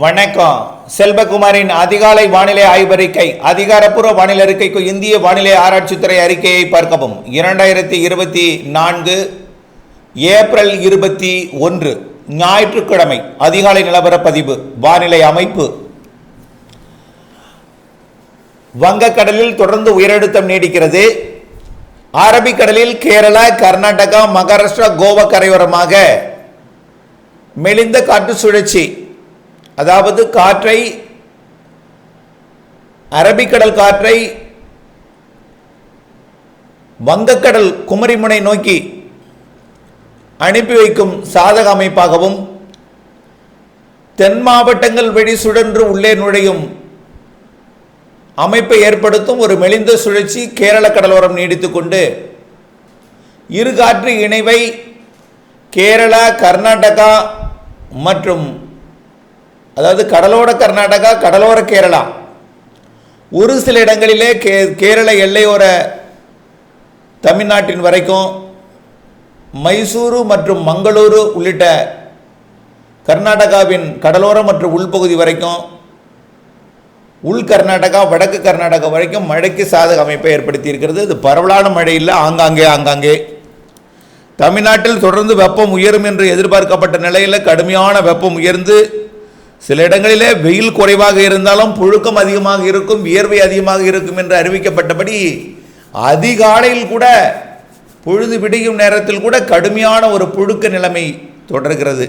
வணக்கம். செல்வகுமாரின் அதிகாலை வானிலை ஆய்வறிக்கை அதிகாரப்பூர்வ வானிலை அறிக்கைக்கு இந்திய வானிலை ஆராய்ச்சித்துறை அறிக்கையை பார்க்கவும். இரண்டாயிரத்தி இருபத்தி நான்கு ஏப்ரல் இருபத்தி ஒன்று ஞாயிற்றுக்கிழமை அதிகாலை நிலவரப்பதிவு வானிலை அமைப்பு. வங்கக்கடலில் தொடர்ந்து உயரழுத்தம் நீடிக்கிறது. அரபிக்கடலில் கேரளா கர்நாடகா மகாராஷ்டிரா கோவா கரையோரமாக மெலிந்த காற்று சுழற்சி. அதாவது காற்றை அரபிக்கடல் காற்றை வங்கக்கடல் குமரிமுனை நோக்கி அனுப்பி வைக்கும் சாதக அமைப்பாகவும் தென் மாவட்டங்கள் வெடி சுழன்று உள்ளே நுழையும் அமைப்பை ஏற்படுத்தும் ஒரு மெலிந்த சுழற்சி கேரள கடலோரம் நீடித்துக்கொண்டு இரு காற்று இணைவை கேரளா கர்நாடகா மற்றும் அதாவது கடலோர கர்நாடகா கடலோர கேரளா. ஒரு சில இடங்களிலே கே கேரள எல்லையோர தமிழ்நாட்டின் வரைக்கும் மைசூரு மற்றும் மங்களூரு உள்ளிட்ட கர்நாடகாவின் கடலோரம் மற்றும் உள்பகுதி வரைக்கும் உள் கர்நாடகா வடக்கு கர்நாடகா வரைக்கும் மழைக்கு சாதக அமைப்பை ஏற்படுத்தி இருக்கிறது இது பரவலான மழை இல்லை ஆங்காங்கே ஆங்காங்கே. தமிழ்நாட்டில் தொடர்ந்து வெப்பம் உயரும் என்று எதிர்பார்க்கப்பட்ட நிலையில் கடுமையான வெப்பம் உயர்ந்து சில இடங்களிலே வெயில் குறைவாக இருந்தாலும் புழுக்கம் அதிகமாக இருக்கும் வியர்வை அதிகமாக இருக்கும் என்று அறிவிக்கப்பட்டபடி அதிகாலையில் கூட பொழுது விடியும் நேரத்தில் கூட கடுமையான ஒரு புழுக்க நிலைமை தொடர்கிறது.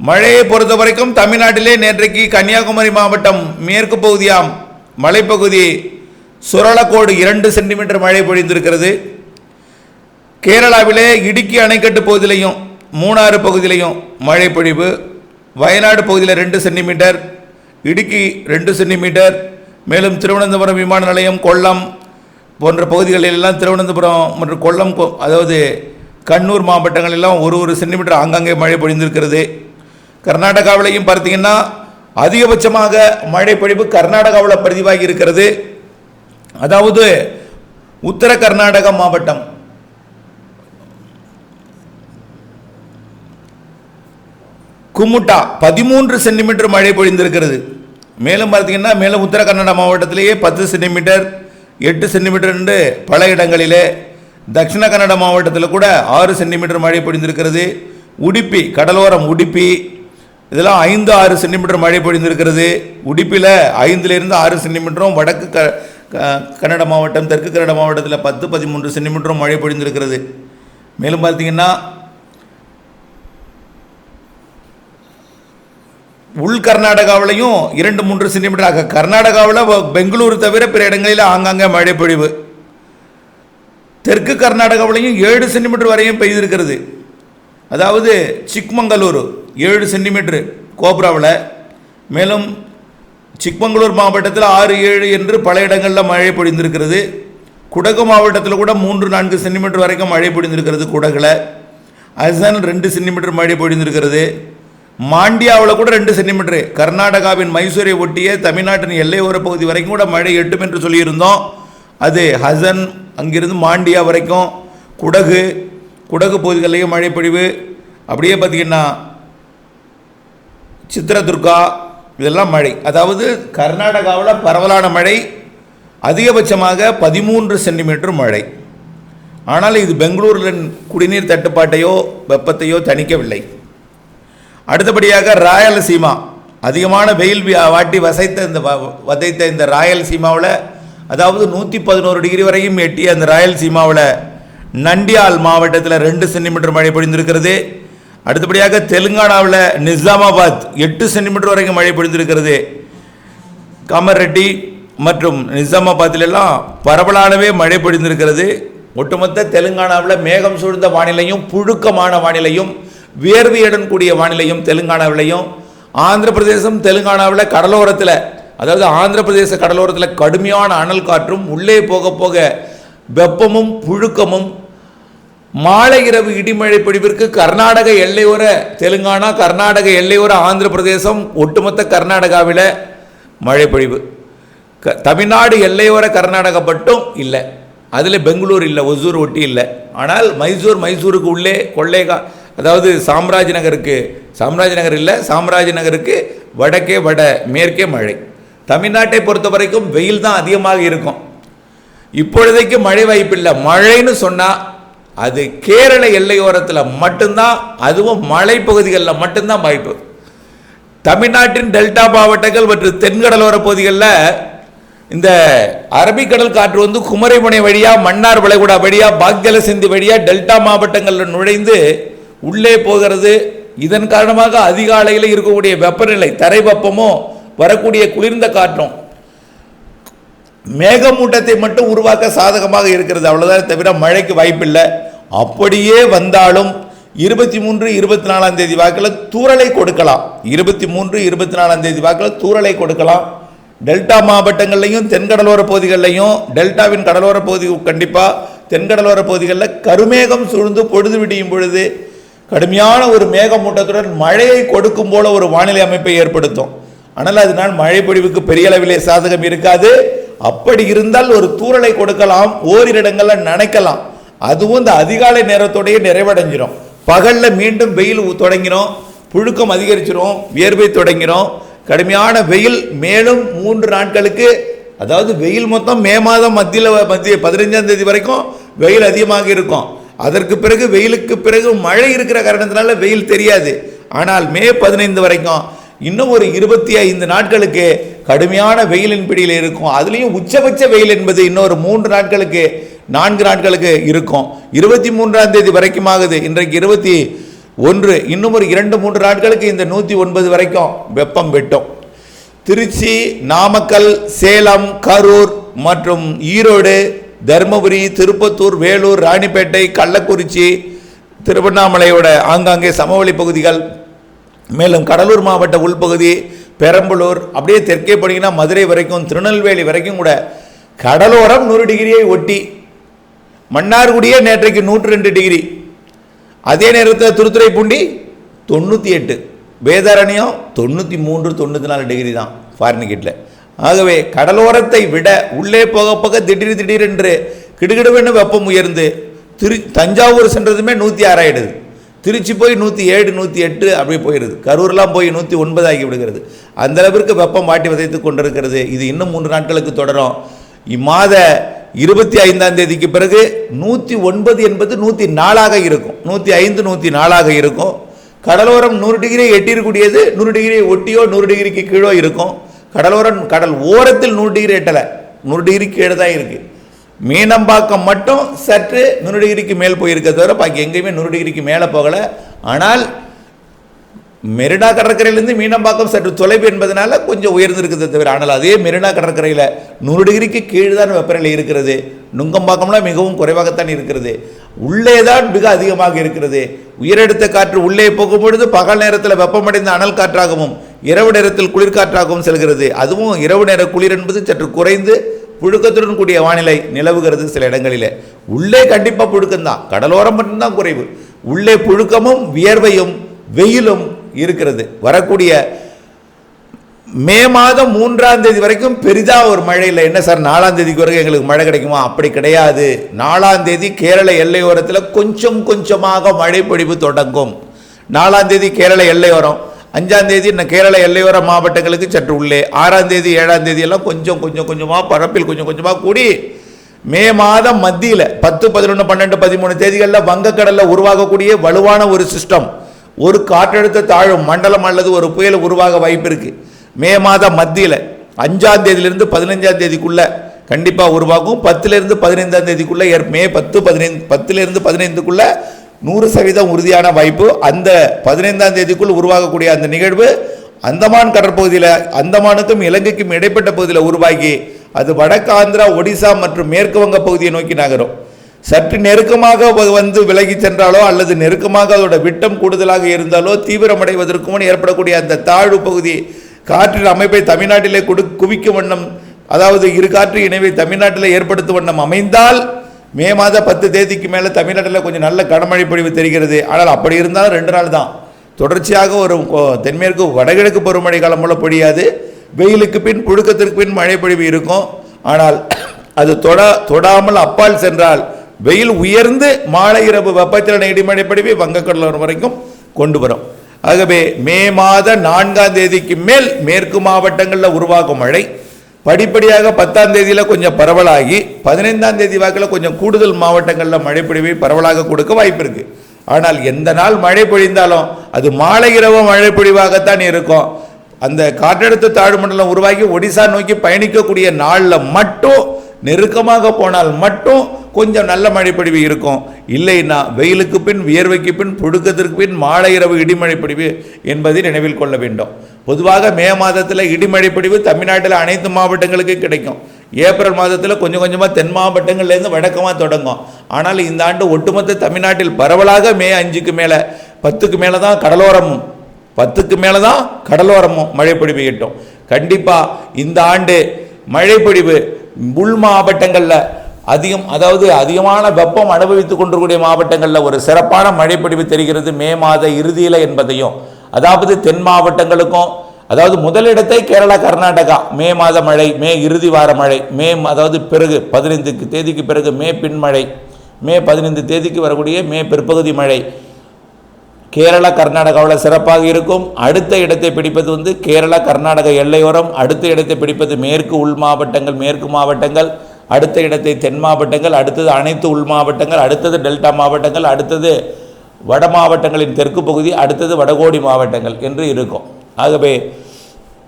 மழையை பொறுத்த வரைக்கும் தமிழ்நாட்டிலே நேற்றைக்கு கன்னியாகுமரி மாவட்டம் மேற்கு பகுதியாம் மலைப்பகுதி சுரளக்கோடு இரண்டு சென்டிமீட்டர் மழை பொழிந்திருக்கிறது. கேரளாவிலே இடுக்கி அணைக்கட்டு பகுதியிலையும் மூணாறு பகுதியிலையும் மழை பொழிவு. வயநாடு பகுதியில் ரெண்டு சென்டிமீட்டர் இடுக்கி ரெண்டு சென்டிமீட்டர் மேலும் திருவனந்தபுரம் விமான நிலையம் கொல்லம் போன்ற பகுதிகளில் எல்லாம் திருவனந்தபுரம் மற்றும் கொல்லம் அதாவது கண்ணூர் மாவட்டங்களெல்லாம் ஒரு ஒரு சென்டிமீட்டர் ஆங்காங்கே மழை பொழிந்திருக்கிறது. கர்நாடகாவிலையும் பார்த்தீங்கன்னா அதிகபட்சமாக மழை பொழிவு கர்நாடகாவில் பதிவாகி இருக்கிறது. அதாவது உத்தர கர்நாடக மாவட்டம் குமுட்டா பதிமூன்று சென்டிமீட்டர் மழை பொழிந்திருக்கிறது. மேலும் பார்த்தீங்கன்னா மேலும் உத்தர கன்னட மாவட்டத்திலேயே பத்து சென்டிமீட்டர் எட்டு சென்டிமீட்டர் என்று பல இடங்களிலே தட்சிண கன்னட மாவட்டத்தில் கூட ஆறு சென்டிமீட்டர் மழை பொழிந்திருக்கிறது. உடுப்பி கடலோரம் உடுப்பி இதெல்லாம் ஐந்து ஆறு சென்டிமீட்டர் மழை பொழிந்திருக்கிறது. உடுப்பியில் ஐந்துலேருந்து ஆறு சென்டிமீட்டரும் வடக்கு க க- கன்னட மாவட்டம் தெற்கு கன்னட மாவட்டத்தில் பத்து பதிமூன்று சென்டிமீட்டரும் மழை பொழிந்திருக்கிறது. மேலும் பார்த்தீங்கன்னா உள் கர்நாடகாவிலையும் இரண்டு மூன்று சென்டிமீட்டர் ஆக. கர்நாடகாவில் பெங்களூர் தவிர பிற இடங்களில் ஆங்காங்கே மழை பொழிவு தெற்கு கர்நாடகாவிலையும் ஏழு சென்டிமீட்டர் வரையும் பெய்திருக்கிறது. அதாவது சிக்மங்களூர் ஏழு சென்டிமீட்டர் கோப்ராவில். மேலும் சிக்மங்களூர் மாவட்டத்தில் ஆறு ஏழு என்று பல இடங்களில் மழை பொழிந்திருக்கிறது. குடகு மாவட்டத்தில் கூட மூன்று நான்கு சென்டிமீட்டர் வரைக்கும் மழை பொழிந்திருக்கிறது குடகில். அசன் ரெண்டு சென்டிமீட்டர் மழை பொழிந்திருக்கிறது. மாண்டியாவில் கூட ரெண்டு சென்டிமீட்டர். கர்நாடகாவின் மைசூரை ஒட்டிய தமிழ்நாட்டின் எல்லையோர பகுதி வரைக்கும் கூட மழை எட்டும் என்று சொல்லியிருந்தோம். அது ஹசன் அங்கிருந்து மாண்டியா வரைக்கும். குடகு குடகு பகுதிகளிலேயும் மழை அப்படியே பார்த்தீங்கன்னா சித்திரதுர்கா இதெல்லாம் மழை. அதாவது கர்நாடகாவில் பரவலான மழை. அதிகபட்சமாக பதிமூன்று சென்டிமீட்டர் மழை. ஆனால் இது பெங்களூரில் குடிநீர் தட்டுப்பாட்டையோ வெப்பத்தையோ தணிக்கவில்லை. அடுத்தபடியாக ராயலசீமா அதிகமான வெயில் வாட்டி வசைத்த இந்த வ- வதைத்த இந்த ராயலசீமாவில் அதாவது நூற்றி பதினோரு டிகிரி வரையும் எட்டிய அந்த ராயலசீமாவில் நண்டியால் மாவட்டத்தில் ரெண்டு சென்டிமீட்டர் மழை பொழிந்திருக்கிறது. அடுத்தபடியாக தெலுங்கானாவில் நிஜாமாபாத் எட்டு சென்டிமீட்டர் வரைக்கும் மழை பொழிந்திருக்கிறது. காமரெட்டி மற்றும் நிசாமாபாத்திலெல்லாம் பரவலானவே மழை பொழிந்திருக்கிறது. ஒட்டுமொத்த தெலுங்கானாவில் மேகம் சூழ்ந்த வானிலையும் புழுக்கமான வானிலையும் வியர்வியுடன் கூடிய வானிலையும் தெலுங்கானாவிலையும் ஆந்திர பிரதேசம் தெலுங்கானாவில் கடலோரத்தில் அதாவது ஆந்திர பிரதேச கடலோரத்தில் கடுமையான அனல் காற்றும் உள்ளே போக போக வெப்பமும் புழுக்கமும் மாலை இரவு இடிமழை பிடிவிற்கு கர்நாடக எல்லையோர தெலுங்கானா கர்நாடக எல்லையோர ஆந்திர பிரதேசம் ஒட்டுமொத்த கர்நாடகாவில் மழை பொழிவு. க தமிழ்நாடு எல்லையோர கர்நாடகா மட்டும் இல்லை. அதில் பெங்களூர் இல்லை ஒசூர் ஒட்டி இல்லை. ஆனால் மைசூர் மைசூருக்கு உள்ளே கொள்ளைகா அதாவது சாம்ராஜ் நகருக்கு சாம்ராஜ் நகர் இல்லை சாம்ராஜ் நகருக்கு வடக்கே வட மேற்கே மழை. தமிழ்நாட்டை பொறுத்த வரைக்கும் வெயில் தான் அதிகமாக இருக்கும். இப்பொழுதைக்கு மழை வாய்ப்பில்லை மழைன்னு சொன்னால் அது கேரள எல்லையோரத்தில் மட்டும்தான் அதுவும் மலைப்பகுதிகளில் மட்டும்தான் வாய்ப்பு. தமிழ்நாட்டின் டெல்டா மாவட்டங்கள் மற்றும் தென்கடலோர பகுதிகளில் இந்த அரபிக்கடல் காற்று வந்து குமரிமுனை வழியாக மன்னார் வளைகுடா வழியாக பாக்ஜலசிந்தி வழியாக டெல்டா மாவட்டங்களில் நுழைந்து உள்ளே போகிறது. இதன் காரணமாக அதிகாலையில் இருக்கக்கூடிய வெப்பநிலை தரை வெப்பமும் வரக்கூடிய குளிர்ந்த காற்றும் மேகமூட்டத்தை மட்டும் உருவாக்க சாதகமாக இருக்கிறது. அவ்வளோதான் தவிர மழைக்கு வாய்ப்பில்லை. அப்படியே வந்தாலும் இருபத்தி மூன்று இருபத்தி நாலாம் தேதி வாக்கில் தூரலை கொடுக்கலாம். இருபத்தி மூன்று இருபத்தி நாலாம் தேதி வாக்கில் தூரலை கொடுக்கலாம். டெல்டா மாவட்டங்கள்லையும் தென்கடலோர பகுதிகளிலையும் டெல்டாவின் கடலோர பகுதி கண்டிப்பாக தென்கடலோர பகுதிகளில் கருமேகம் சூழ்ந்து பொழுது விடியும் பொழுது கடுமையான ஒரு மேகமூட்டத்துடன் மழையை கொடுக்கும் போல ஒரு வானிலை அமைப்பை ஏற்படுத்தும். ஆனால் அதனால் மழைப்பொழிவுக்கு பெரிய அளவிலே சாதகம் இருக்காது. அப்படி இருந்தால் ஒரு தூறலை கொடுக்கலாம் ஓரிரு இடங்களில் நனைக்கலாம். அதுவும் இந்த அதிகாலை நேரத்தோடையே நிறைவடைஞ்சிரும். பகலில் மீண்டும் வெயில் தொடங்கிடும் புழுக்கம் அதிகரிச்சிரும் வியர்வை தொடங்கிடும் கடுமையான வெயில் மேலும் மூன்று நாட்களுக்கு அதாவது வெயில் மொத்தம் மே மாதம் மத்தியில் மத்திய பதினஞ்சாம் தேதி வரைக்கும் வெயில் அதிகமாக இருக்கும். அதற்கு பிறகு வெயிலுக்கு பிறகு மழை இருக்கிற காரணத்தினால வெயில் தெரியாது. ஆனால் மே பதினைந்து வரைக்கும் இன்னும் ஒரு இருபத்தி ஐந்து நாட்களுக்கு கடுமையான வெயிலின் பிடியில் இருக்கும். அதுலேயும் உச்சபட்ச வெயில் என்பது இன்னொரு மூன்று நாட்களுக்கு நான்கு நாட்களுக்கு இருக்கும். இருபத்தி மூன்றாம் தேதி வரைக்கும் ஆகுது. இன்றைக்கு இருபத்தி ஒன்று இன்னும் ஒரு இரண்டு மூன்று நாட்களுக்கு இந்த நூற்றி ஒன்பது வரைக்கும் வெப்பம் வெட்டும். திருச்சி நாமக்கல் சேலம் கரூர் மற்றும் ஈரோடு தருமபுரி திருப்பத்தூர் வேலூர் ராணிப்பேட்டை கள்ளக்குறிச்சி திருவண்ணாமலையோட ஆங்காங்கே சமவெளி பகுதிகள் மேலும் கடலூர் மாவட்ட உள்பகுதி பெரம்பலூர் அப்படியே தெற்கே போனீங்கன்னா மதுரை வரைக்கும் திருநெல்வேலி வரைக்கும் கூட கடலோரம் நூறு டிகிரியை ஒட்டி மன்னார்குடியே நேற்றைக்கு நூற்றி ரெண்டு டிகிரி. அதே நேரத்தில் திருத்துறைப்பூண்டி தொண்ணூற்றி எட்டு வேதாரண்யம் தொண்ணூற்றி மூன்று தொண்ணூற்றி நாலு டிகிரி தான் ஃபாரின்கிட்டில் ஆகவே கடலோரத்தை விட உள்ளே போக போக திடீர் திடீரென்று கிடுகிடுவென்று வெப்பம் உயர்ந்து திரு தஞ்சாவூர் சென்றதுமே நூற்றி ஆறாயிடுது திருச்சி போய் நூற்றி ஏழு நூற்றி எட்டு அப்படி போயிடுது கரூர்லாம் போய் நூற்றி ஒன்பது ஆகி விடுகிறது. அந்த அளவிற்கு வெப்பம் மாட்டி விதைத்து கொண்டிருக்கிறது. இது இன்னும் மூன்று நாட்களுக்கு தொடரும். இம்மாத இருபத்தி ஐந்தாம் தேதிக்கு பிறகு நூற்றி ஒன்பது என்பது நூற்றி நாலாக இருக்கும். நூற்றி ஐந்து நூற்றி நாலாக இருக்கும். கடலோரம் நூறு டிகிரி எட்டியிருக்கூடியது நூறு டிகிரியை ஒட்டியோ நூறு டிகிரிக்கு கீழோ இருக்கும். கடலோரம் கடல் ஓரத்தில் நூறு டிகிரி எட்டலை. நூறு டிகிரி கீழே தான் இருக்குது மீனம்பாக்கம் மட்டும் சற்று நூறு டிகிரிக்கு மேல் போயிருக்க தவிர பாக்கி எங்கேயுமே நூறு டிகிரிக்கு மேலே போகலை. ஆனால் மெரினா கடற்கரையிலேருந்து மீனம்பாக்கம் சற்று தொலைவு என்பதனால கொஞ்சம் உயர்ந்திருக்குது தவிர ஆனால் அதே மெரினா கடற்கரையில் நூறு டிகிரிக்கு கீழ் தான் வெப்பநிலை இருக்கிறது. நுங்கம்பாக்கம்லாம் மிகவும் குறைவாகத்தான் இருக்கிறது. உள்ளே தான் மிக அதிகமாக இருக்கிறது. உயரெடுத்த காற்று உள்ளே போகும் பொழுது பகல் நேரத்தில் வெப்பமடைந்த அனல் காற்றாகவும் இரவு நேரத்தில் குளிர்காற்றாகவும் செல்கிறது. அதுவும் இரவு நேர குளிர் என்பது சற்று குறைந்து புழுக்கத்துடன் கூடிய வானிலை நிலவுகிறது சில இடங்களில். உள்ளே கண்டிப்பாக புழுக்கம்தான் கடலோரம் மட்டும்தான் குறைவு. உள்ளே புழுக்கமும் வியர்வையும் வெயிலும் இருக்கிறது. வரக்கூடிய மே மாதம் மூன்றாம் தேதி வரைக்கும் பெரிதாக ஒரு மழை இல்லை. என்ன சார் நாலாம் தேதிக்கு வரைக்கும் எங்களுக்கு மழை கிடைக்குமா? அப்படி கிடையாது. நாலாம் தேதி கேரள எல்லையோரத்தில் கொஞ்சம் கொஞ்சமாக மழை பொழிவு தொடங்கும். நாலாம் தேதி கேரள எல்லையோரம். அஞ்சாம் தேதி இந்த கேரள எல்லையோர மாவட்டங்களுக்கு சற்று உள்ளே. ஆறாம் தேதி ஏழாம் தேதி எல்லாம் கொஞ்சம் கொஞ்சம் கொஞ்சமாக பரப்பில் கொஞ்சம் கொஞ்சமாக கூடி மே மாதம் மத்தியில் பத்து பதினொன்று பன்னெண்டு பதிமூணு தேதிகளில் வங்கக்கடலில் உருவாகக்கூடிய வலுவான ஒரு சிஸ்டம் ஒரு காற்றழுத்த தாழ்வு மண்டலம் அல்லது ஒரு புயல் உருவாக வாய்ப்பு இருக்குது மே மாதம் மத்தியில் அஞ்சாம் தேதியிலிருந்து பதினஞ்சாம் தேதிக்குள்ள கண்டிப்பாக உருவாகும். பத்துலேருந்து பதினைந்தாம் தேதிக்குள்ளே ஏற் மே பத்து பதினைந்து பத்துலேருந்து பதினைந்துக்குள்ள நூறு சதவீதம் உறுதியான வாய்ப்பு. அந்த பதினைந்தாம் தேதிக்குள் உருவாகக்கூடிய அந்த நிகழ்வு அந்தமான் கடற்பகுதியில் அந்தமானுக்கும் இலங்கைக்கும் இடைப்பட்ட பகுதியில் உருவாகி அது வடக்கு ஆந்திரா ஒடிசா மற்றும் மேற்கு வங்க பகுதியை நோக்கி நகரும். சற்று நெருக்கமாக வ- வந்து விலகி சென்றாலோ அல்லது நெருக்கமாக அதோட விட்டம் கூடுதலாக இருந்தாலோ தீவிரமடைவதற்கு முன் ஏற்படக்கூடிய அந்த தாழ்வு பகுதி காற்றின் அமைப்பை தமிழ்நாட்டிலே கொடு குவிக்கும் வண்ணம் அதாவது இரு காற்று இணைவை தமிழ்நாட்டில் ஏற்படுத்தும் வண்ணம் அமைந்தால் மே மாத பத்து தேதிக்கு மேலே தமிழ்நாட்டில் கொஞ்சம் நல்ல கனமழை பொழிவு தெரிகிறது. ஆனால் அப்படி இருந்தாலும் ரெண்டு நாள் தான். தொடர்ச்சியாக ஒரு தென்மேற்கு வடகிழக்கு பருவமழை காலம் போல பொழியாது. வெயிலுக்கு பின் புழுக்கத்திற்கு பின் மழை பொழிவு இருக்கும். ஆனால் அது தொட தொடாமல் அப்பால் சென்றால் வெயில் உயர்ந்து மாலை இரவு வெப்பச்சலன இடிமழை பொழிவை வங்கக்கடலோரம் வரைக்கும் கொண்டு வரும். ஆகவே மே மாத நான்காம் தேதிக்கு மேல் மேற்கு மாவட்டங்களில் உருவாகும் மழை. படிப்படியாக பத்தாம் தேதியில் கொஞ்சம் பரவலாகி பதினைந்தாம் தேதி வாக்கில் கொஞ்சம் கூடுதல் மாவட்டங்களில் மழை பொழிவை பரவலாக கொடுக்க வாய்ப்பு இருக்குது ஆனால் எந்த நாள் மழை பொழிந்தாலும் அது மாலை இரவு மழை பொழிவாகத்தான் இருக்கும். அந்த காற்றழுத்த தாழ்வு மண்டலம் உருவாகி ஒடிசா நோக்கி பயணிக்கக்கூடிய நாளில் மட்டும் நெருக்கமாக போனால் மட்டும் கொஞ்சம் நல்ல மழைப்பொழிவு இருக்கும். இல்லைன்னா வெயிலுக்கு பின் வியர்வைக்கு பின் புழுக்கத்திற்கு பின் மாலை இரவு இடிமழைப்பொழிவு என்பதை நினைவில் கொள்ள வேண்டும். பொதுவாக மே மாதத்தில் இடிமழைப்பொழிவு தமிழ்நாட்டில் அனைத்து மாவட்டங்களுக்கும் கிடைக்கும். ஏப்ரல் மாதத்தில் கொஞ்சம் கொஞ்சமாக தென் மாவட்டங்கள்லேருந்து வடக்கமாக தொடங்கும். ஆனால் இந்த ஆண்டு ஒட்டுமொத்த தமிழ்நாட்டில் பரவலாக மே அஞ்சுக்கு மேலே பத்துக்கு மேலே தான் கடலோரமும் பத்துக்கு மேலே தான் கடலோரமும் மழைப்பொழிவு கிட்டும் எட்டும். கண்டிப்பாக இந்த ஆண்டு மழைப்பொழிவு உள் மாவட்டங்களில் அதிகம் அதாவது அதிகமான வெப்பம் அனுபவித்துக் கொண்டிருக்கூடிய மாவட்டங்களில் ஒரு சிறப்பான மழை தெரிகிறது மே மாத இறுதியில் என்பதையும். அதாவது தென் மாவட்டங்களுக்கும் அதாவது முதலிடத்தை கேரளா கர்நாடகா மே மாத மழை மே இறுதி வார மழை மே அதாவது பிறகு பதினைந்துக்கு தேதிக்கு பிறகு மே பின்மழை மே பதினைந்து தேதிக்கு வரக்கூடிய மே பிற்பகுதி மழை. கேரளா கர்நாடகாவில் சிறப்பாக இருக்கும். அடுத்த இடத்தை பிடிப்பது வந்து கேரளா கர்நாடக எல்லையோரம் அடுத்த இடத்தை பிடிப்பது மேற்கு உள் மாவட்டங்கள் மேற்கு மாவட்டங்கள். அடுத்த இடத்தை தென் மாவட்டங்கள் அடுத்தது அனைத்து உள் மாவட்டங்கள் அடுத்தது டெல்டா மாவட்டங்கள் அடுத்தது வட மாவட்டங்களின் தெற்கு பகுதி அடுத்தது வடகோடி மாவட்டங்கள் என்று இருக்கும். ஆகவே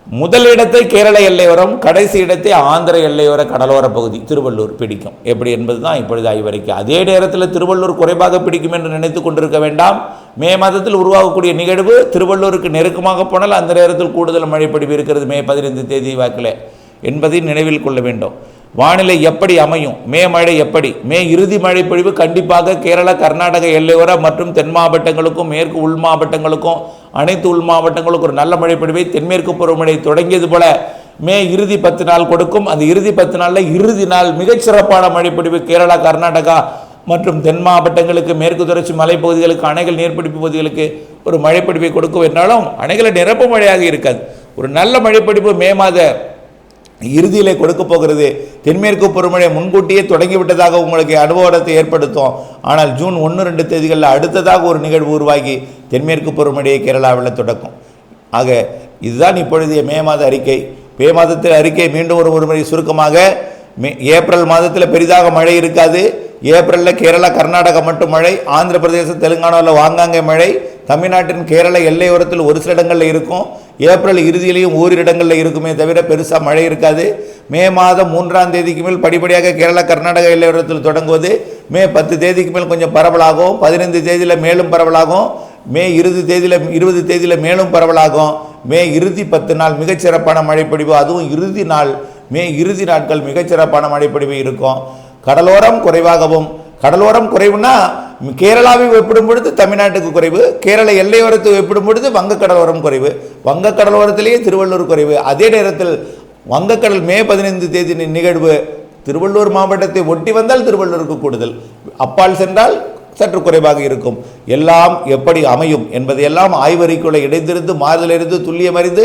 முதல் இடத்தை கேரள எல்லையோரம் கடைசி இடத்தை ஆந்திர எல்லையோர கடலோர பகுதி திருவள்ளூர் பிடிக்கும். எப்படி என்பது தான் இப்பொழுது ஆய்வறிக்கை. அதே நேரத்தில் திருவள்ளூர் குறைவாக பிடிக்கும் என்று நினைத்து கொண்டிருக்க வேண்டாம். மே மாதத்தில் உருவாகக்கூடிய நிகழ்வு திருவள்ளூருக்கு நெருக்கமாக போனால் அந்த நேரத்தில் கூடுதல் மழைப்பொழிவு இருக்கிறது மே பதினைந்து தேதி வாக்கில் என்பதை நினைவில் கொள்ள வேண்டும். வானிலை எப்படி அமையும்? மே மழை எப்படி? மே இறுதி மழை பொழிவு கண்டிப்பாக கேரளா கர்நாடக எல்லையோர மற்றும் தென் மாவட்டங்களுக்கும் மேற்கு உள் மாவட்டங்களுக்கும் அனைத்து உள் மாவட்டங்களுக்கும் ஒரு நல்ல மழை பொழிவை தென்மேற்கு பருவமழை தொடங்கியது போல மே இறுதி பத்து நாள் கொடுக்கும். அந்த இறுதி பத்து நாளில் இறுதி நாள் மிகச்சிறப்பான மழைப்பொழிவு கேரளா கர்நாடகா மற்றும் தென் மாவட்டங்களுக்கு மேற்கு தொடர்ச்சி மலைப்பகுதிகளுக்கு அணைகள் நீர்பிடிப்பு பகுதிகளுக்கு ஒரு மழைப்பிடிப்பை கொடுக்கும். என்றாலும் அணைகளை நிரப்பு மழையாக இருக்காது. ஒரு நல்ல மழைப்பிடிப்பு மே மாத இறுதியிலே கொடுக்க போகிறது. தென்மேற்கு பருவமழை முன்கூட்டியே தொடங்கிவிட்டதாக உங்களுக்கு அனுபவத்தை ஏற்படுத்தும். ஆனால் ஜூன் ஒன்று ரெண்டு தேதிகளில் அடுத்ததாக ஒரு நிகழ்வு உருவாகி தென்மேற்கு பருவமழையை கேரளாவில் தொடக்கும். ஆக இதுதான் இப்பொழுதைய மே மாத அறிக்கை. மே மாதத்தில் அறிக்கை மீண்டும் ஒரு ஒருமுறை சுருக்கமாக மே ஏப்ரல் மாதத்தில் பெரிதாக மழை இருக்காது. ஏப்ரலில் கேரளா கர்நாடகா மட்டும் மழை. ஆந்திர பிரதேசம் தெலுங்கானாவில் வாங்காங்க மழை. தமிழ்நாட்டின் கேரள எல்லையோரத்தில் ஒரு சில இடங்களில் இருக்கும். ஏப்ரல் இறுதியிலையும் ஓரிரு இடங்களில் இருக்குமே தவிர பெருசாக மழை இருக்காது. மே மாதம் மூன்றாம் தேதிக்கு மேல் படிப்படியாக கேரளா கர்நாடகா எல்லையோரத்தில் தொடங்குவது. மே பத்து தேதிக்கு மேல் கொஞ்சம் பரவலாகும். பதினைந்து தேதியில் மேலும் பரவலாகும். மே இறுதி தேதியில் இருபது தேதியில் மேலும் பரவலாகும். மே இறுதி பத்து நாள் மிகச்சிறப்பான மழை பொழிவு அதுவும் இறுதி நாள் மே இறுதி நாட்கள் மிகச்சிறப்பான மழைப்பொழிவு இருக்கும். கடலோரம் குறைவாகவும் கடலோரம் குறைவுனா கேரளாவை ஒப்பிடும் பொழுது தமிழ்நாட்டுக்கு குறைவு கேரள எல்லையோரத்தை ஒப்பிடும் பொழுது வங்கக்கடலோரம் குறைவு. வங்கக்கடலோரத்திலேயே திருவள்ளூர் குறைவு. அதே நேரத்தில் வங்கக்கடல் மே பதினைந்து தேதி நிகழ்வு திருவள்ளூர் மாவட்டத்தை ஒட்டி வந்தால் திருவள்ளூருக்கு கூடுதல். அப்பால் சென்றால் சற்று குறைவாக இருக்கும். எல்லாம் எப்படி அமையும் என்பதையெல்லாம் ஆய்வறிக்குள்ளே இடைந்திருந்து மாறுதலிருந்து துல்லியமறிந்து